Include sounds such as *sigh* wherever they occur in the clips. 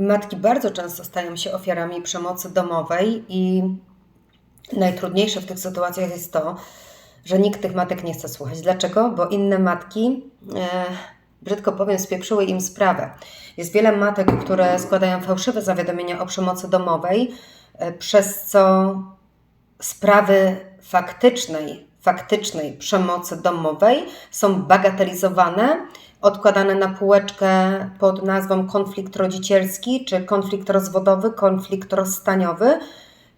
Matki bardzo często stają się ofiarami przemocy domowej i najtrudniejsze w tych sytuacjach jest to, że nikt tych matek nie chce słuchać. Dlaczego? Bo inne matki, e, brzydko powiem, spieprzyły im sprawę. Jest wiele matek, które składają fałszywe zawiadomienia o przemocy domowej, e, przez co sprawy faktycznej, faktycznej przemocy domowej są bagatelizowane, odkładane na półeczkę pod nazwą konflikt rodzicielski czy konflikt rozwodowy, konflikt rozstaniowy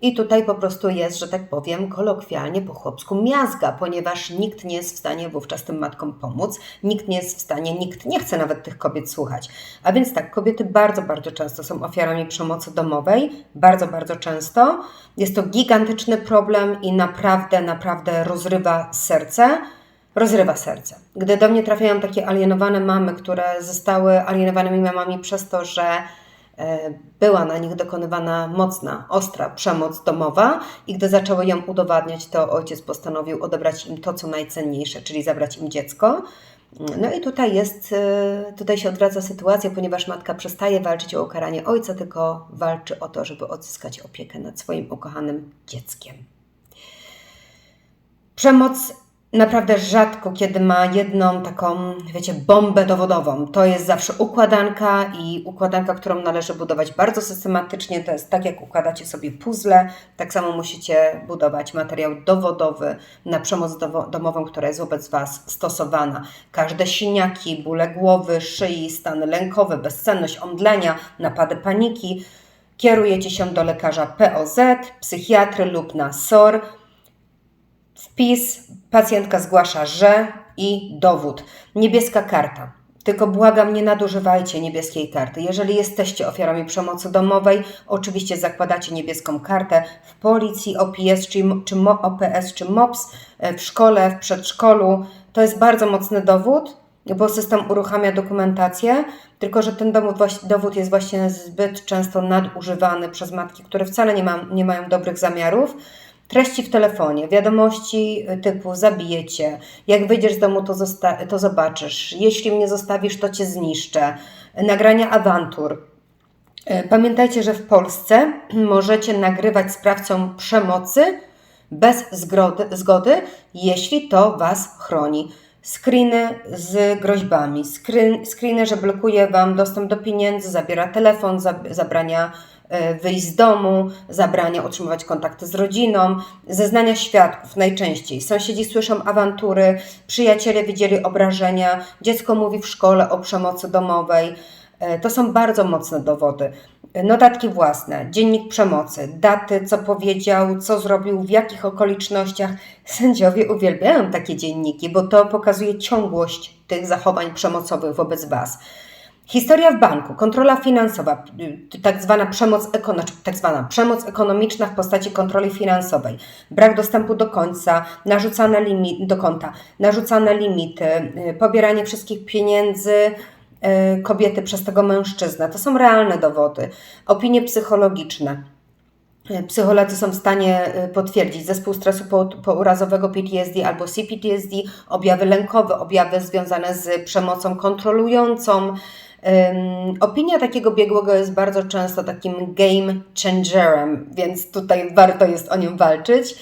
i tutaj po prostu jest, że tak powiem, kolokwialnie po chłopsku miazga, ponieważ nikt nie jest w stanie wówczas tym matkom pomóc, nikt nie jest w stanie, nikt nie chce nawet tych kobiet słuchać. A więc tak, kobiety bardzo, bardzo często są ofiarami przemocy domowej, bardzo, bardzo często. Jest to gigantyczny problem i naprawdę, naprawdę rozrywa serce rozrywa serce. Gdy do mnie trafiają takie alienowane mamy, które zostały alienowanymi mamami przez to, że E, była na nich dokonywana mocna, ostra przemoc domowa i gdy zaczęły ją udowadniać, to ojciec postanowił odebrać im to, co najcenniejsze, czyli zabrać im dziecko. No i tutaj jest, e, tutaj się odwraca sytuacja, ponieważ matka przestaje walczyć o ukaranie ojca, tylko walczy o to, żeby odzyskać opiekę nad swoim ukochanym dzieckiem. Przemoc naprawdę rzadko, kiedy ma jedną taką, wiecie, bombę dowodową. To jest zawsze układanka i układanka, którą należy budować bardzo systematycznie. To jest tak, jak układacie sobie puzzle, tak samo musicie budować materiał dowodowy na przemoc domową, która jest wobec Was stosowana. Każde siniaki, bóle głowy, szyi, stany lękowe, bezsenność, omdlenia, napady paniki. Kierujecie się do lekarza POZ, psychiatry lub na SOR Wpis, pacjentka zgłasza, że i dowód. Niebieska karta. Tylko błagam, nie nadużywajcie niebieskiej karty. Jeżeli jesteście ofiarami przemocy domowej, oczywiście zakładacie niebieską kartę w policji, OPS czy, czy OPS czy MOPS, e, w szkole, w przedszkolu. To jest bardzo mocny dowód, bo system uruchamia dokumentację, tylko że ten dowód, dowód jest właśnie zbyt często nadużywany przez matki, które wcale nie, ma, nie mają dobrych zamiarów treści w telefonie, wiadomości typu zabijecie, jak wyjdziesz z domu, to, to zobaczysz, jeśli mnie zostawisz, to cię zniszczę, nagrania awantur. E, pamiętajcie, że w Polsce *clears throat* możecie nagrywać sprawcom przemocy bez zgody, zgody jeśli to Was chroni. Screeny z groźbami, screen, screeny, że blokuje Wam dostęp do pieniędzy, zabiera telefon, zabrania wyjść z domu, zabrania utrzymywać kontakty z rodziną, zeznania świadków najczęściej. Sąsiedzi słyszą awantury, przyjaciele widzieli obrażenia, dziecko mówi w szkole o przemocy domowej. E, to są bardzo mocne dowody. Notatki własne, dziennik przemocy, daty, co powiedział, co zrobił, w jakich okolicznościach. Sędziowie uwielbiają takie dzienniki, bo to pokazuje ciągłość tych zachowań przemocowych wobec Was. Historia w banku, kontrola finansowa, tak zwana przemoc, znaczy tak zwana przemoc ekonomiczna w postaci kontroli finansowej, brak dostępu do końca, narzucane limity, do konta, narzucane limity, y, pobieranie wszystkich pieniędzy y, kobiety przez tego mężczyznę. To są realne dowody. Opinie psychologiczne. Y, psycholodzy są w stanie potwierdzić zespół stresu pourazowego PTSD albo CPTSD, objawy lękowe, objawy związane z przemocą kontrolującą, Opinia takiego biegłego jest bardzo często takim game changerem, więc tutaj warto jest o nim walczyć.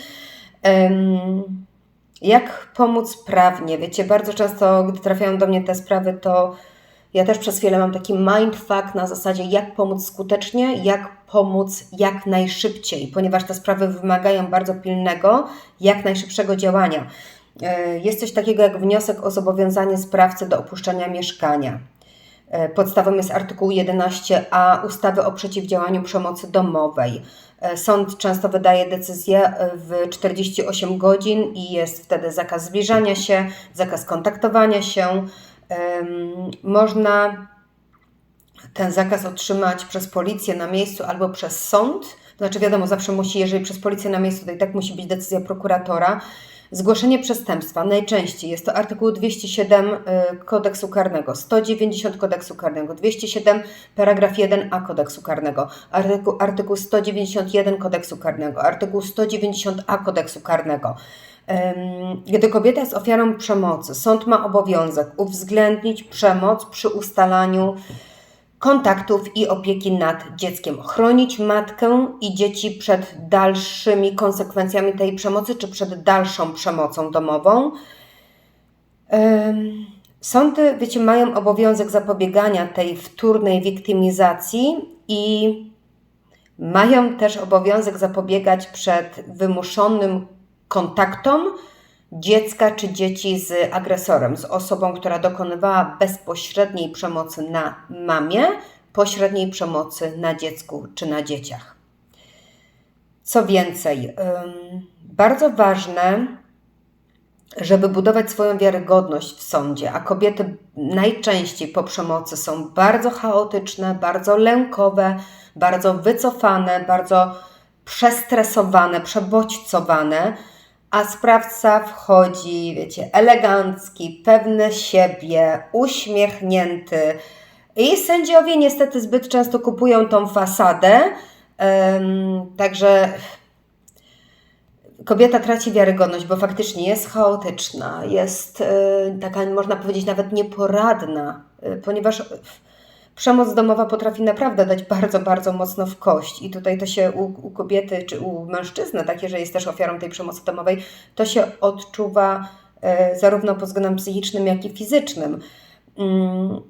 Jak pomóc prawnie? Wiecie, bardzo często, gdy trafiają do mnie te sprawy, to ja też przez chwilę mam taki mindfuck na zasadzie, jak pomóc skutecznie, jak pomóc jak najszybciej, ponieważ te sprawy wymagają bardzo pilnego, jak najszybszego działania. E, jest coś takiego jak wniosek o zobowiązanie sprawcy do opuszczenia mieszkania. E, podstawą jest artykuł 11a ustawy o przeciwdziałaniu przemocy domowej. E, sąd często wydaje decyzję e, w 48 godzin i jest wtedy zakaz zbliżania się, zakaz kontaktowania się. Można ten zakaz otrzymać przez policję na miejscu albo przez sąd. Znaczy, wiadomo, zawsze musi, jeżeli przez policję na miejscu, to i tak musi być decyzja prokuratora. Zgłoszenie przestępstwa. Najczęściej jest to artykuł 207 y, kodeksu karnego, 190 kodeksu karnego, 207 paragraf 1a kodeksu karnego, artykuł, artykuł 191 kodeksu karnego, artykuł 190a kodeksu karnego. Gdy kobieta jest ofiarą przemocy, sąd ma obowiązek uwzględnić przemoc przy ustalaniu kontaktów i opieki nad dzieckiem. Chronić matkę i dzieci przed dalszymi konsekwencjami tej przemocy, czy przed dalszą przemocą domową. Sądy, wiecie, mają obowiązek zapobiegania tej wtórnej wiktymizacji i mają też obowiązek zapobiegać przed wymuszonym kontaktom dziecka czy dzieci z agresorem, z osobą, która dokonywała bezpośredniej przemocy na mamie, pośredniej przemocy na dziecku czy na dzieciach. Co więcej, bardzo ważne, żeby budować swoją wiarygodność w sądzie, a kobiety najczęściej po przemocy są bardzo chaotyczne, bardzo lękowe, bardzo wycofane, bardzo przestresowane, przebodźcowane a sprawca wchodzi, wiecie, elegancki, pewny siebie, uśmiechnięty. I sędziowie niestety zbyt często kupują tą fasadę, um, także kobieta traci wiarygodność, bo faktycznie jest chaotyczna, jest y, taka, można powiedzieć, nawet nieporadna, y, ponieważ przemoc domowa potrafi naprawdę dać bardzo, bardzo mocno w kość. I tutaj to się u, u, kobiety czy u mężczyzny, takie, że jest też ofiarą tej przemocy domowej, to się odczuwa e, zarówno pod względem psychicznym, jak i fizycznym. Mm,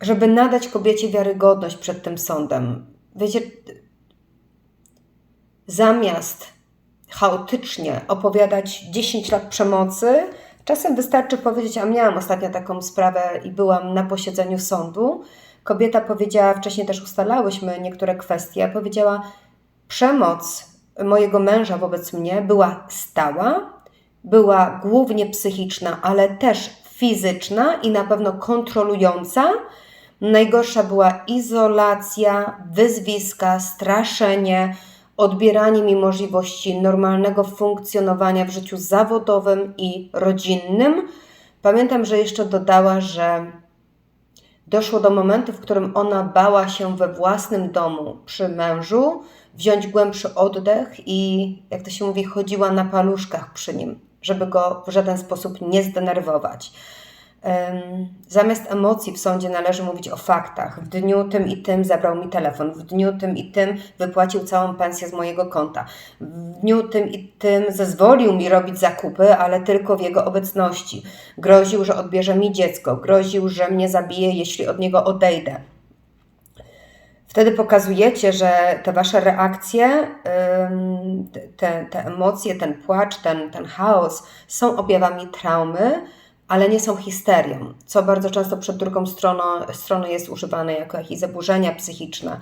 żeby nadać kobiecie wiarygodność przed tym sądem. Wiecie, zamiast chaotycznie opowiadać 10 lat przemocy, Czasem wystarczy powiedzieć, a miałam ostatnio taką sprawę i byłam na posiedzeniu sądu. Kobieta powiedziała, wcześniej też ustalałyśmy niektóre kwestie, powiedziała, przemoc mojego męża wobec mnie była stała, była głównie psychiczna, ale też fizyczna i na pewno kontrolująca. Najgorsza była izolacja, wyzwiska, straszenie, odbieranie mi możliwości normalnego funkcjonowania w życiu zawodowym i rodzinnym. Pamiętam, że jeszcze dodała, że doszło do momentu, w którym ona bała się we własnym domu przy mężu wziąć głębszy oddech i, jak to się mówi, chodziła na paluszkach przy nim, żeby go w żaden sposób nie zdenerwować. Zamiast emocji w sądzie należy mówić o faktach. W dniu tym i tym zabrał mi telefon, w dniu tym i tym wypłacił całą pensję z mojego konta, w dniu tym i tym zezwolił mi robić zakupy, ale tylko w jego obecności. Groził, że odbierze mi dziecko, groził, że mnie zabije, jeśli od niego odejdę. Wtedy pokazujecie, że te wasze reakcje, te, te emocje, ten płacz, ten, ten chaos są objawami traumy ale nie są histerią, co bardzo często przed drugą stroną, stroną jest używane jako jakieś zaburzenia psychiczne.